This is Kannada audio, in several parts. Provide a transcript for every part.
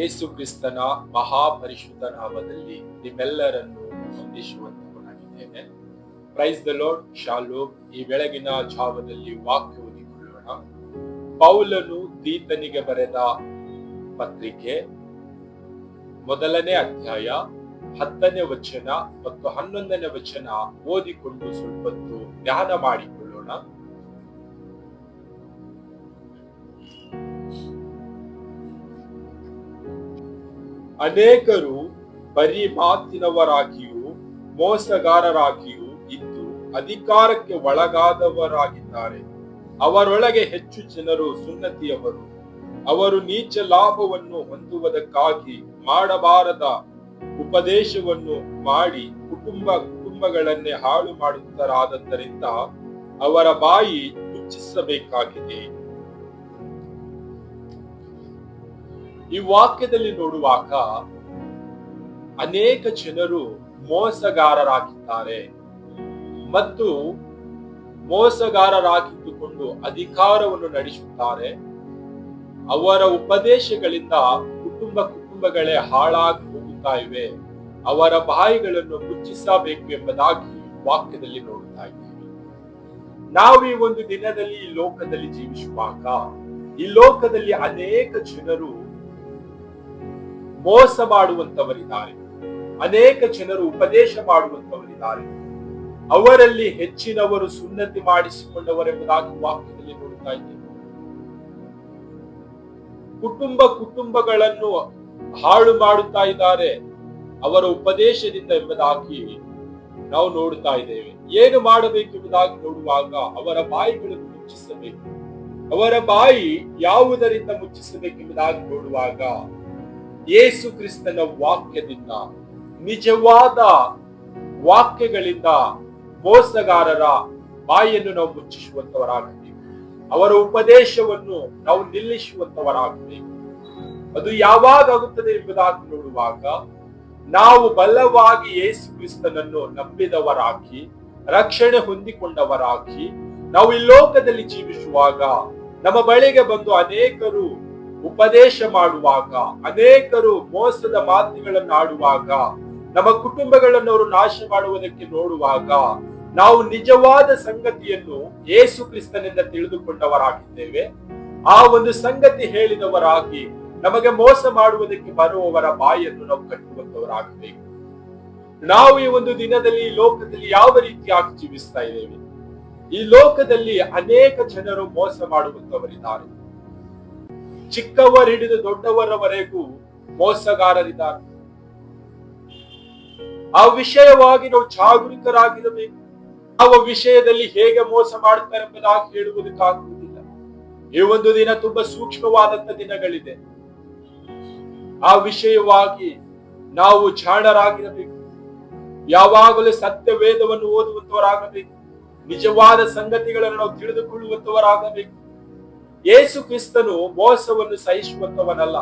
ಯೇಸು ಕ್ರಿಸ್ತನ ಮಹಾಪರಿಶುದ್ಧ ನಾಮದಲ್ಲಿ ನಿಮ್ಮೆಲ್ಲರನ್ನು ವಂದಿಸುವಂತವನಾಗಿದ್ದೇನೆ ಪ್ರೈಸ್ ದ ಲೋಡ್ ಶಾಲು ಈ ಬೆಳಗಿನ ಜಾವದಲ್ಲಿ ವಾಕ್ಯ ಓದಿಕೊಳ್ಳೋಣ. ಪೌಲನು ತೀತನಿಗೆ ಬರೆದ ಪತ್ರಿಕೆ ಮೊದಲನೇ ಅಧ್ಯಾಯ ಹತ್ತನೇ ವಚನ ಮತ್ತು ಹನ್ನೊಂದನೇ ವಚನ ಓದಿಕೊಂಡು ಸ್ವಲ್ಪ ಧ್ಯಾನ ಮಾಡಿಕೊಳ್ಳೋಣ. ಅನೇಕರು ಬರೀ ಮಾತಿನವರಾಗಿಯೂ ಮೋಸಗಾರರಾಗಿಯೂ ಇದ್ದು ಅಧಿಕಾರಕ್ಕೆ ಒಳಗಾದವರಾಗಿದ್ದಾರೆ. ಅವರೊಳಗೆ ಹೆಚ್ಚು ಜನರು ಸುನ್ನತಿಯವರು. ಅವರು ನೀಚ ಲಾಭವನ್ನು ಹೊಂದುವುದಕ್ಕಾಗಿ ಮಾಡಬಾರದ ಉಪದೇಶವನ್ನು ಮಾಡಿ ಕುಟುಂಬ ಕುಟುಂಬಗಳನ್ನೇ ಹಾಳು ಮಾಡುತ್ತಾರಾದದ್ದರಿಂದ ಅವರ ಬಾಯಿ ಮುಚ್ಚಿಸಬೇಕಾಗಿದೆ ಈ ವಾಕ್ಯದಲ್ಲಿ ನೋಡುವಾಗ ಅನೇಕ ಜನರು ಮೋಸಗಾರರಾಗಿದ್ದಾರೆ. ಮತ್ತು ಮೋಸಗಾರರಾಗಿದ್ದುಕೊಂಡು ಅಧಿಕಾರವನ್ನು ನಡೆಸುತ್ತಾರೆ. ಅವರ ಉಪದೇಶಗಳಿಂದ ಕುಟುಂಬ ಕುಟುಂಬಗಳೇ ಹಾಳಾಗಿ ಹೋಗುತ್ತಾ ಇವೆ. ಅವರ ಬಾಯಿಗಳನ್ನು ಮುಚ್ಚಿಸಬೇಕು ಎಂಬುದಾಗಿ ವಾಕ್ಯದಲ್ಲಿ ನೋಡುತ್ತಾ ಇದ್ದೇವೆ. ನಾವು ಈ ಒಂದು ದಿನದಲ್ಲಿ ಈ ಲೋಕದಲ್ಲಿ ಜೀವಿಸುವಾಗ ಈ ಲೋಕದಲ್ಲಿ ಅನೇಕ ಜನರು ಮೋಸ ಮಾಡುವಂತವರಿದ್ದಾರೆ ಅನೇಕ ಜನರು ಉಪದೇಶ ಮಾಡುವಂತವರಿದ್ದಾರೆ ಅವರಲ್ಲಿ ಹೆಚ್ಚಿನವರು ಸುನ್ನತಿ ಮಾಡಿಸಿಕೊಂಡವರೆಂಬುದಾಗಿ ವಾಕ್ಯದಲ್ಲಿ ನೋಡುತ್ತಾ ಇದ್ದೇವೆ. ಕುಟುಂಬ ಕುಟುಂಬಗಳನ್ನು ಹಾಳು ಮಾಡುತ್ತಾ ಇದ್ದಾರೆ. ಅವರ ಉಪದೇಶದಿಂದ ಎಂಬುದಾಗಿ ನಾವು ನೋಡುತ್ತಾ ಇದ್ದೇವೆ. ಏನು ಮಾಡಬೇಕು ಎಂಬುದಾಗಿ ನೋಡುವಾಗ ಅವರ ಬಾಯಿಗಳನ್ನು ಮುಚ್ಚಿಸಬೇಕು. ಅವರ ಬಾಯಿ ಯಾವುದರಿಂದ ಮುಚ್ಚಿಸಬೇಕೆಂಬುದಾಗಿ ನೋಡುವಾಗ ಯೇಸು ಕ್ರಿಸ್ತನ ವಾಕ್ಯದಿಂದ, ನಿಜವಾದ ವಾಕ್ಯಗಳಿಂದ ಮೋಸಗಾರರ ಬಾಯಿಯನ್ನು ನಾವು ಮುಚ್ಚಿಸುವಂತವರಾಗಬೇಕು ಅವರ ಉಪದೇಶವನ್ನು ನಾವು ನಿಲ್ಲಿಸುವಂತವರಾಗಬೇಕು ಅದು ಯಾವಾಗ ಆಗುತ್ತದೆ ಎಂಬುದಾಗಿ ನೋಡುವಾಗ, ನಾವು ಬಲವಾಗಿ ಯೇಸು ಕ್ರಿಸ್ತನನ್ನು ನಂಬಿದವರಾಗಿ, ರಕ್ಷಣೆ ಹೊಂದಿಕೊಂಡವರಾಗಿ, ನಾವು ಈ ಲೋಕದಲ್ಲಿ ಜೀವಿಸುವಾಗ ನಮ್ಮ ಬಳಿಗೆ ಬಂದು ಅನೇಕರು ಉಪದೇಶ ಮಾಡುವಾಗ, ಅನೇಕರು ಮೋಸದ ಮಾತುಗಳನ್ನು ಆಡುವಾಗ, ನಮ್ಮ ಕುಟುಂಬಗಳನ್ನು ಅವರು ನಾಶ ಮಾಡುವುದಕ್ಕೆ ನೋಡುವಾಗ, ನಾವು ನಿಜವಾದ ಸಂಗತಿಯನ್ನು ಯೇಸು ಕ್ರಿಸ್ತನಿಂದ ತಿಳಿದುಕೊಂಡವರಾಗಿದ್ದೇವೆ. ಆ ಒಂದು ಸಂಗತಿ ಹೇಳಿದವರಾಗಿ ನಮಗೆ ಮೋಸ ಮಾಡುವುದಕ್ಕೆ ಬರುವವರ ಬಾಯಿಯನ್ನು ನಾವು ಕಟ್ಟುವಂತವರಾಗಬೇಕು ನಾವು ಈ ಒಂದು ದಿನದಲ್ಲಿ ಲೋಕದಲ್ಲಿ ಯಾವ ರೀತಿಯಾಗಿ ಜೀವಿಸ್ತಾ ಇದ್ದೇವೆ? ಈ ಲೋಕದಲ್ಲಿ ಅನೇಕ ಜನರು ಮೋಸ ಮಾಡುವಂತವರಿದ್ದಾರೆ ಚಿಕ್ಕವರಿಡಿದು ದೊಡ್ಡವರವರೆಗೂ ಮೋಸಗಾರರಿದ್ದಾರೆ. ಆ ವಿಷಯವಾಗಿ ನಾವು ಜಾಗೃತರಾಗಿರಬೇಕು ಯಾವ ವಿಷಯದಲ್ಲಿ ಹೇಗೆ ಮೋಸ ಮಾಡ್ತಾರೆ ಎಂಬುದಾಗಿ ಹೇಳುವುದಕ್ಕಾಗುವುದಿಲ್ಲ. ಈ ಒಂದು ದಿನ ತುಂಬಾ ಸೂಕ್ಷ್ಮವಾದಂತ ದಿನಗಳಿದೆ. ಆ ವಿಷಯವಾಗಿ ನಾವು ಜಾಣರಾಗಿರಬೇಕು. ಯಾವಾಗಲೂ ಸತ್ಯ ವೇದವನ್ನು ಓದುವಂತವರಾಗಬೇಕು ನಿಜವಾದ ಸಂಗತಿಗಳನ್ನು ನಾವು ತಿಳಿದುಕೊಳ್ಳುವಂತವರಾಗಬೇಕು ಯೇಸು ಕ್ರಿಸ್ತನು ಮೋಸವನ್ನು ಸಹಿಸುವಂತವನಲ್ಲ,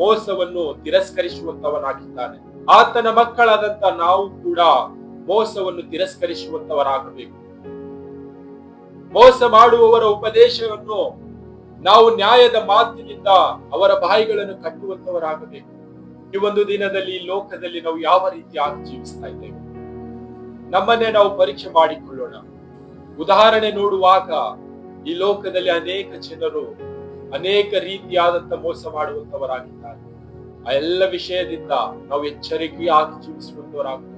ಮೋಸವನ್ನು ತಿರಸ್ಕರಿಸುವಂತವನಾಗಿದ್ದಾನೆ. ಆತನ ಮಕ್ಕಳಾದಂತ ನಾವು ಕೂಡ ಮೋಸವನ್ನು ತಿರಸ್ಕರಿಸುವಂತವರಾಗಬೇಕು. ಮೋಸ ಮಾಡುವವರ ಉಪದೇಶವನ್ನು ನಾವು ನ್ಯಾಯದ ಮಾತಿನಿಂದ ಅವರ ಬಾಯಿಗಳನ್ನು ಕಟ್ಟುವಂತವರಾಗಬೇಕು. ಈ ಒಂದು ದಿನದಲ್ಲಿ ಲೋಕದಲ್ಲಿ ನಾವು ಯಾವ ರೀತಿಯಾಗಿ ಜೀವಿಸ್ತಾ ಇದ್ದೇವೆ? ನಮ್ಮನ್ನೇ ನಾವು ಪರೀಕ್ಷೆ ಮಾಡಿಕೊಳ್ಳೋಣ. ಉದಾಹರಣೆ ನೋಡುವಾಗ ಈ ಲೋಕದಲ್ಲಿ ಅನೇಕ ಜನರು ಅನೇಕ ರೀತಿಯಾದಂತ ಮೋಸ ಮಾಡುವಂತವರಾಗಿದ್ದಾರೆ. ಆ ಎಲ್ಲ ವಿಷಯದಿಂದ ನಾವು ಎಚ್ಚರಿಕೆಯಾಗಿ ಜೀವಿಸುವಂತವರಾಗಬೇಕು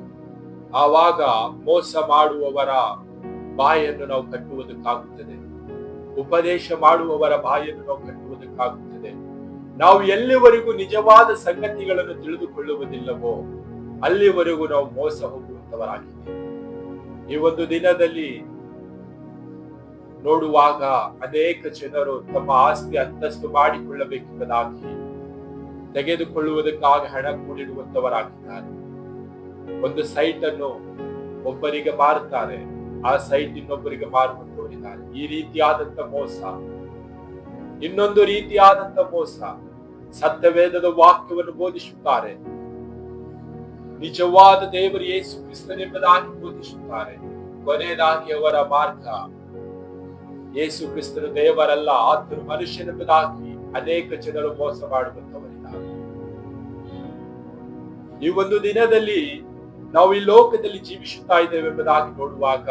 ಆವಾಗ ಮೋಸ ಮಾಡುವವರ ಬಾಯನ್ನು ನಾವು ಕಟ್ಟುವುದಕ್ಕಾಗುತ್ತದೆ. ಉಪದೇಶ ಮಾಡುವವರ ಬಾಯನ್ನು ನಾವು ಕಟ್ಟುವುದಕ್ಕಾಗುತ್ತದೆ. ನಾವು ಎಲ್ಲಿವರೆಗೂ ನಿಜವಾದ ಸಂಗತಿಗಳನ್ನು ತಿಳಿದುಕೊಳ್ಳುವುದಿಲ್ಲವೋ ಅಲ್ಲಿವರೆಗೂ ನಾವು ಮೋಸ ಹೋಗುವಂತವರಾಗಿದ್ದೇವೆ. ಈ ಒಂದು ದಿನದಲ್ಲಿ ನೋಡುವಾಗ ಅನೇಕ ಜನರು ತಮ್ಮ ಆಸ್ತಿ ಅಂತಸ್ತು ಮಾಡಿಕೊಳ್ಳಬೇಕೆಂಬುದಾಗಿ ತೆಗೆದುಕೊಳ್ಳುವುದಕ್ಕಾಗಿ ಹಣ ಕೂಡಿಡುವಂತವರಾಗಿದ್ದಾರೆ. ಒಂದು ಸೈಟ್ ಅನ್ನು ಒಬ್ಬರಿಗೆ ಮಾರುತ್ತಾರೆ, ಆ ಸೈಟ್ ಇನ್ನೊಬ್ಬರಿಗೆ ಮಾರುವಂತವರಿದ್ದಾರೆ ಈ ರೀತಿಯಾದಂತ ಮೋಸ, ಇನ್ನೊಂದು ರೀತಿಯಾದಂತ ಮೋಸ, ಸತ್ಯವೇದದ ವಾಕ್ಯವನ್ನು ಬೋಧಿಸುತ್ತಾರೆ. ನಿಜವಾದ ದೇವರು ಯೇಸು ಕ್ರಿಸ್ತನೆಂಬುದಾಗಿ ಬೋಧಿಸುತ್ತಾರೆ. ಕೊನೆಯದಾಗಿ ಅವರ ಮಾರ್ಗ ಯೇಸು ಕ್ರಿಸ್ತನು ದೇವರಲ್ಲ, ಆತನು ಮನುಷ್ಯನೆಂಬುದಾಗಿ ಅನೇಕ ಜನರು ಮೋಸ ಮಾಡುವಂತವರಿದ್ದಾರೆ ಈ ಒಂದು ದಿನದಲ್ಲಿ ನಾವು ಈ ಲೋಕದಲ್ಲಿ ಜೀವಿಸುತ್ತಾ ಇದ್ದೇವೆ ಎಂಬುದಾಗಿ ನೋಡುವಾಗ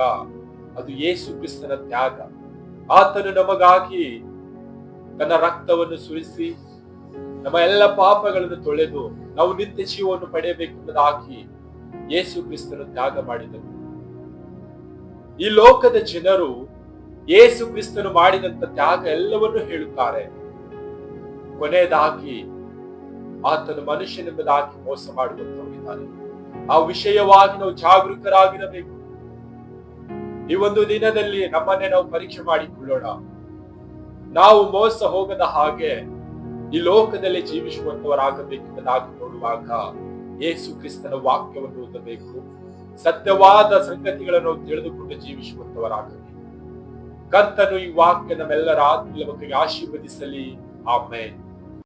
ಅದು ಯೇಸು ಕ್ರಿಸ್ತನ ತ್ಯಾಗ. ಆತನು ನಮಗಾಗಿ ತನ್ನ ರಕ್ತವನ್ನು ಸುರಿಸಿ ನಮ್ಮ ಎಲ್ಲ ಪಾಪಗಳನ್ನು ತೊಳೆದು ನಾವು ನಿತ್ಯ ಜೀವವನ್ನು ಪಡೆಯಬೇಕೆಂಬುದಾಗಿ ಯೇಸು ಕ್ರಿಸ್ತನು ತ್ಯಾಗ ಮಾಡಿದನು. ಈ ಲೋಕದ ಜನರು ಯೇಸು ಕ್ರಿಸ್ತನು ಮಾಡಿದಂತ ತ್ಯಾಗ ಎಲ್ಲವನ್ನೂ ಹೇಳುತ್ತಾರೆ. ಕೊನೆಯದಾಗಿ, ಆತನು ಮನುಷ್ಯನೆಂಬುದಾಗಿ ಮೋಸ ಮಾಡುವಂತವರಿದ್ದಾರೆ ಆ ವಿಷಯವಾಗಿ ನಾವು ಜಾಗೃತರಾಗಿರಬೇಕು ಈ ಒಂದು ದಿನದಲ್ಲಿ ನಮ್ಮನ್ನೇ ನಾವು ಪರೀಕ್ಷೆ ಮಾಡಿಕೊಳ್ಳೋಣ. ನಾವು ಮೋಸ ಹೋಗದ ಹಾಗೆ ಈ ಲೋಕದಲ್ಲಿ ಜೀವಿಸುವಂತವರಾಗಬೇಕೆಂಬುದಾಗಿ ನೋಡುವಾಗ ಯೇಸು ಕ್ರಿಸ್ತನ ವಾಕ್ಯವನ್ನು ಓದಬೇಕು. ಸತ್ಯವಾದ ಸಂಗತಿಗಳನ್ನು ತಿಳಿದುಕೊಂಡು ಜೀವಿಸುವಂತವರಾಗಬೇಕು ಕರ್ತನು ಈ ವಾಕ್ಯ ನಮ್ಮೆಲ್ಲರ ಆತ್ಮೀಯ ಮಕ್ಕಳಿಗೆ ಆಶೀರ್ವದಿಸಲಿ. ಆಮೇಲೆ